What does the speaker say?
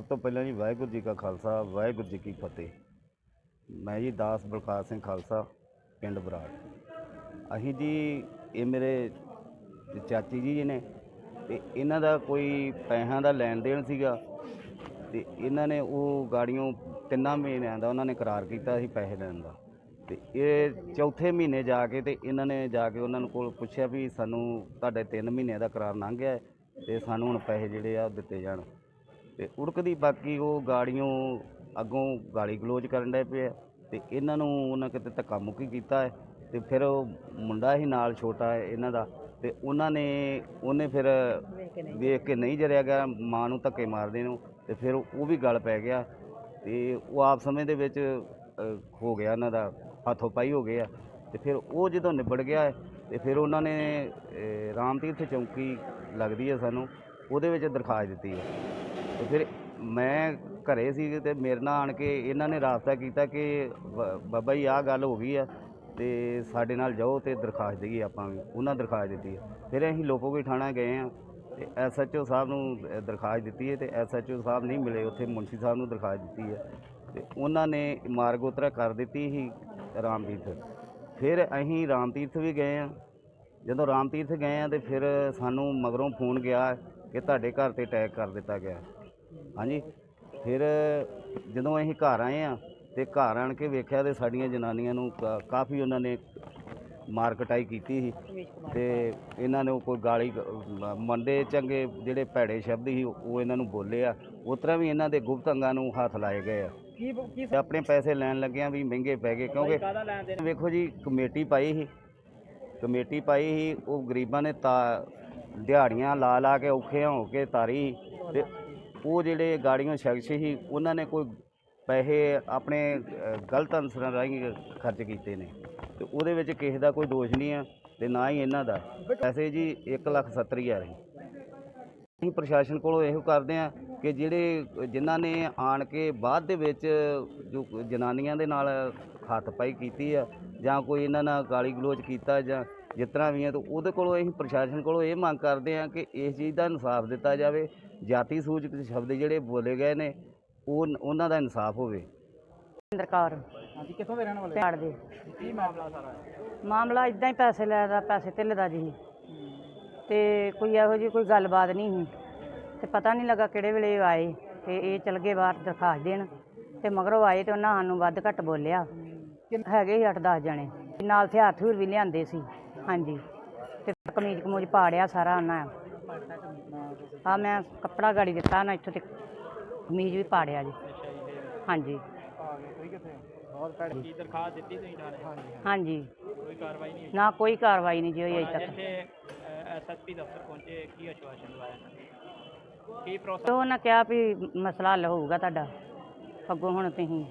ਸਭ ਤੋਂ ਪਹਿਲਾਂ ਜੀ ਵਾਹਿਗੁਰੂ ਜੀ ਕਾ ਖਾਲਸਾ, ਵਾਹਿਗੁਰੂ ਜੀ ਕੀ ਫਤਿਹ। ਮੈਂ ਜੀ ਦਾਸ ਬਲਕਾਰ ਸਿੰਘ ਖਾਲਸਾ, ਪਿੰਡ ਬਰਾੜ। ਅਸੀਂ ਜੀ, ਇਹ ਮੇਰੇ ਚਾਚੀ ਜੀ ਜੀ ਨੇ ਤੇ ਇਹਨਾਂ ਦਾ ਕੋਈ ਪੈਸਿਆਂ ਦਾ ਲੈਣ ਦੇਣ ਸੀਗਾ ਤੇ ਇਹਨਾਂ ਨੇ ਉਹ ਗਾੜੀਆਂ ਤਿੰਨਾਂ ਮਹੀਨਿਆਂ ਦਾ ਉਹਨਾਂ ਨੇ ਕਰਾਰ ਕੀਤਾ ਸੀ ਪੈਸੇ ਦੇਣ ਦਾ। ਤੇ ਇਹ ਚੌਥੇ ਮਹੀਨੇ ਜਾ ਕੇ ਤੇ ਇਹਨਾਂ ਨੇ ਜਾ ਕੇ ਉਹਨਾਂ ਨੂੰ ਕੋਲ ਪੁੱਛਿਆ ਵੀ ਸਾਨੂੰ ਤੁਹਾਡੇ 3 ਮਹੀਨਿਆਂ ਦਾ ਕਰਾਰ ਲੰਘ ਗਿਆ ਤੇ ਸਾਨੂੰ ਹੁਣ ਪੈਸੇ ਜਿਹੜੇ ਆ ਉਹ ਦਿੱਤੇ ਜਾਣ। ਤੇ ਉੜਕਦੀ ਬਾਕੀ ਉਹ ਗਾੜੀਆਂ ਅੱਗੋਂ ਗਾਲੀ ਗਲੋਚ ਕਰਨ ਡਏ ਪਏ ਆ ਤੇ ਇਹਨਾਂ ਨੂੰ ਉਹਨਾਂ ਕਿਤੇ ਧੱਕਾ ਮੁੱਕੀ ਕੀਤਾ ਹੈ ਤੇ ਫਿਰ ਉਹ ਮੁੰਡਾ ਹੀ ਨਾਲ ਛੋਟਾ ਹੈ ਇਹਨਾਂ ਦਾ ਤੇ ਉਹਨਾਂ ਨੇ ਉਹਨੇ ਫਿਰ ਵੇਖ ਕੇ ਨਹੀਂ ਜਰਿਆ ਗਿਆ ਮਾਂ ਨੂੰ ਧੱਕੇ ਮਾਰਦੇ ਨੂੰ ਤੇ ਫਿਰ ਉਹ ਵੀ ਗਲ ਪੈ ਗਿਆ ਤੇ ਉਹ ਆਪ ਸਮੇਂ ਦੇ ਵਿੱਚ ਹੋ ਗਿਆ ਉਹਨਾਂ ਦਾ ਹੱਥੋਂ ਪਾਈ ਹੋ ਗਏ ਆ ਤੇ ਫਿਰ ਉਹ ਜਦੋਂ ਨਿਬੜ ਗਿਆ ਹੈ, ਤੇ ਫਿਰ ਉਹਨਾਂ ਨੇ ਅ, ਰਾਮ ਤੀਰਥ ਚੌਂਕੀ ਲੱਗਦੀ ਹੈ ਸਾਨੂੰ ਉਹਦੇ ਵਿੱਚ ਦਰਖਾਸਤ ਦਿੱਤੀ ਹੈ। ਤੇ ਫਿਰ ਮੈਂ ਘਰੇ ਸੀ ਤੇ ਮੇਰੇ ਨਾਲ ਆਣ ਕੇ ਇਹਨਾਂ ਨੇ ਰਾਬਤਾ ਕੀਤਾ ਕਿ ਬ- ਬਾਬਾ ਜੀ ਆਹ ਗੱਲ ਹੋ ਗਈ ਆ ਤੇ ਸਾਡੇ ਨਾਲ ਜਾਓ ਤੇ ਦਰਖਾਸਤ ਦੇਈਏ ਆਪਾਂ ਵੀ। ਉਹਨਾਂ ਦਰਖਾਸਤ ਦਿੱਤੀ ਹੈ ਫਿਰ ਅਸੀਂ ਲੋਪੋਗੇ ਥਾਣਾ ਗਏ ਆ ਤੇ ਐਸਐਚਓ ਸਾਹਿਬ ਨੂੰ ਅ, ਦਰਖਾਸਤ ਦਿੱਤੀ ਹੈ ਤੇ ਐਸਐਚਓ ਸਾਹਿਬ ਨਹੀਂ ਮਿਲੇ। ਉੱਥੇ ਮੁਨਸ਼ੀ ਸਾਹਿਬ ਨੂੰ ਦਰਖਾਸਤ ਦਿੱਤੀ ਹੈ ਤੇ ਉਹਨਾਂ ਨੇ ਮਾਰਗੋਤਰਾ ਕਰ ਦਿੱਤੀ ਸੀ ਰਾਮ ਤੀਰਥ ਫਿਰ ਅਸੀਂ ਰਾਮ ਤੀਰਥ ਵੀ ਗਏ ਆ। ਜਦੋਂ ਰਾਮ ਤੀਰਥ ਗਏ ਆ ਤੇ ਫਿਰ ਸਾਨੂੰ ਮਗਰੋਂ ਫੋਨ ਗਿਆ ਕਿ ਤੁਹਾਡੇ ਘਰ ਤੇ ਅਟੈਕ ਕਰ ਦਿੱਤਾ ਗਿਆ। ਹਾਂਜੀ ਫਿਰ ਜਦੋਂ ਅਸੀਂ ਘਰ ਆਏ ਆ ਤੇ ਘਰ ਆਣ ਕੇ ਵੇਖਿਆ ਤੇ ਸਾਡੀਆਂ ਜਨਾਨੀਆਂ ਨੂੰ ਕਾ- ਕਾਫੀ ਉਹਨਾਂ ਨੇ ਮਾਰ ਕਟਾਈ ਕੀਤੀ ਸੀ ਤੇ ਇਹਨਾਂ ਨੇ ਉਹ ਕੋਈ ਗਾਲੀ ਮ- ਮੰਦੇ ਚੰਗੇ ਜਿਹੜੇ ਭੈੜੇ ਸ਼ਬਦ ਸੀ ਉਹ ਇਹਨਾਂ ਨੂੰ ਬੋਲੇ ਆ ਉਸ ਤਰ੍ਹਾਂ ਵੀ ਇਹਨਾਂ ਦੇ ਗੁਪਤ ਅੰਗਾਂ ਨੂੰ ਹੱਥ ਲਾਏ ਗਏ ਆ। ਕੀ ਕੀ ਤੇ ਆਪਣੇ ਪੈਸੇ ਲੈਣ ਲੱਗਿਆਂ ਵੀ ਮਹਿੰਗੇ ਪੈ ਗਏ ਕਿਉਂਕਿ ਕਾਦਾ ਲੈਣ ਦੇਣ? ਵੇਖੋ ਜੀ ਕਮੇਟੀ ਪਾਈ ਸੀ। ਕਮੇਟੀ ਪਾਈ ਸੀ ਉਹ ਗਰੀਬਾਂ ਨੇ ਤਾ ਦਿਹਾੜੀਆਂ ਲਾ ਲਾ ਕੇ ਔਖੇ ਹੋ ਕੇ ਤਾਰੀ ਤੇ ਉਹ ਜਿਹੜੇ ਗਾੜੀਆਂ ਸ਼ਖਸ ਸੀ ਉਹਨਾਂ ਨੇ ਕੋਈ ਪੈਸੇ ਆਪਣੇ ਅ, ਗਲਤ ਅਨਸਰਾਂ ਰਾਹੀਂ ਖਰਚ ਕੀਤੇ ਨੇ। ਤੇ ਉਹਦੇ ਵਿੱਚ ਕਿਸੇ ਦਾ ਕੋਈ ਦੋਸ਼ ਨਹੀਂ ਆ ਤੇ ਨਾ ਹੀ ਇਹਨਾਂ ਦਾ। ਪੈਸੇ ਜੀ 170000 ਸੀ ਅਸੀਂ ਪ੍ਰਸ਼ਾਸਨ ਕੋਲੋਂ ਇਹੋ ਕਰਦੇ ਆ ਕਿ ਜਿਹੜੇ ਜਿਨ੍ਹਾਂ ਨੇ ਆਣ ਕੇ ਬਾਅਦ ਦੇ ਵਿੱਚ ਜੋ ਜਨਾਨੀਆਂ ਦੇ ਨਾਲ ਹੱਥ ਪਾਈ ਕੀਤੀ ਆ ਜਾਂ ਕੋਈ ਇਹਨਾਂ ਨਾਲ ਗਾਲੀ ਗਲੋਚ ਕੀਤਾ ਜਾਂ ਜਿਸ ਤਰ੍ਹਾਂ ਵੀ ਆ ਤਾਂ ਉਹਦੇ ਕੋਲੋਂ ਅਸੀਂ ਪ੍ਰਸ਼ਾਸਨ ਕੋਲੋਂ ਇਹ ਮੰਗ ਕਰਦੇ ਆ ਕਿ ਇਸ ਚੀਜ਼ ਦਾ ਇਨਸਾਫ ਦਿੱਤਾ ਜਾਵੇ। ਜਾਤੀ ਸੂਚਕ ਸ਼ਬਦ ਜਿਹੜੇ ਬੋਲੇ ਗਏ ਨੇ ਉਹ ਉਹਨਾਂ ਦਾ ਇਨਸਾਫ ਹੋਵੇ। ਇੰਦਰ ਕੌਰ। ਹਾਂਜੀ ਕਿੱਥੋਂ ਦੇ ਰਹਿਣ ਵਾਲੇ? ਪਿਆੜ ਦੇ। ਕੀ ਮਾਮਲਾ ਸਾਰਾ? ਮਾਮਲਾ ਇਦਾਂ ਹੀ ਪੈਸੇ ਲੈਦਾ ਪੈਸੇ ਢਿੱਲੇ ਦਾ ਜੀ। ਤੇ ਕੋਈ ਇਹੋ ਜਿਹੀ ਕੋਈ ਗੱਲਬਾਤ ਨਹੀਂ ਸੀ। ਤੇ ਪਤਾ ਨਹੀਂ ਲੱਗਾ ਕਿਹੜੇ ਵੇਲੇ ਇਹ ਆਏ ਤੇ ਇਹ ਚਲ ਗਏ ਬਾਹਰ ਦਰਖਾਸਤ ਦੇਣ। ਤੇ ਮਗਰੋਂ ਆਏ ਤੇ ਉਹਨਾਂ ਸਾਨੂੰ ਵੱਧ ਘੱਟ ਬੋਲਿਆ। ਹੈਗੇ ਸੀ 8-10 ਜਣੇ। ਨਾਲ ਹਥਿਆਰ ਥੂਰ ਵੀ ਲਿਆਂਦੇ ਸੀ। ਹਾਂਜੀ। ਤੇ ਕਮੀਜ਼ ਕਮੂਜ ਪਾੜਿਆ ਸਾਰਾ ਉਹਨਾਂ ਆ ਮੈਂ ਕੱਪੜਾ ਗਾੜੀ ਦਿੱਤਾ ਨਾ ਇੱਥੋਂ ਤੇ ਕਮੀਜ਼ ਵੀ ਪਾੜਿਆ ਜੀ। ਹਾਂਜੀ। ਹਾਂਜੀ। ਕੋਈ ਕਾਰਵਾਈ ਨਹੀਂ ਨਾ ਕੋਈ ਕਾਰਵਾਈ ਨਹੀਂ ਜੀ ਹੋਈ ਅਜੇ ਤੱਕ। ਐਸਐਸਪੀ ਦਫ਼ਤਰ ਪਹੁੰਚੇ, ਕੀ ਆਸ਼ਵਾਸਨ ਦਵਾਇਆ ਇਹਨਾਂ ਨੇ? ਕੀ ਤੇ ਉਹਨਾਂ ਕਿਹਾ ਵੀ ਮਸਲਾ ਹੱਲ ਹੋਊਗਾ ਤੁਹਾਡਾ, ਅੱਗੋਂ ਹੁਣ ਤੁਸੀਂ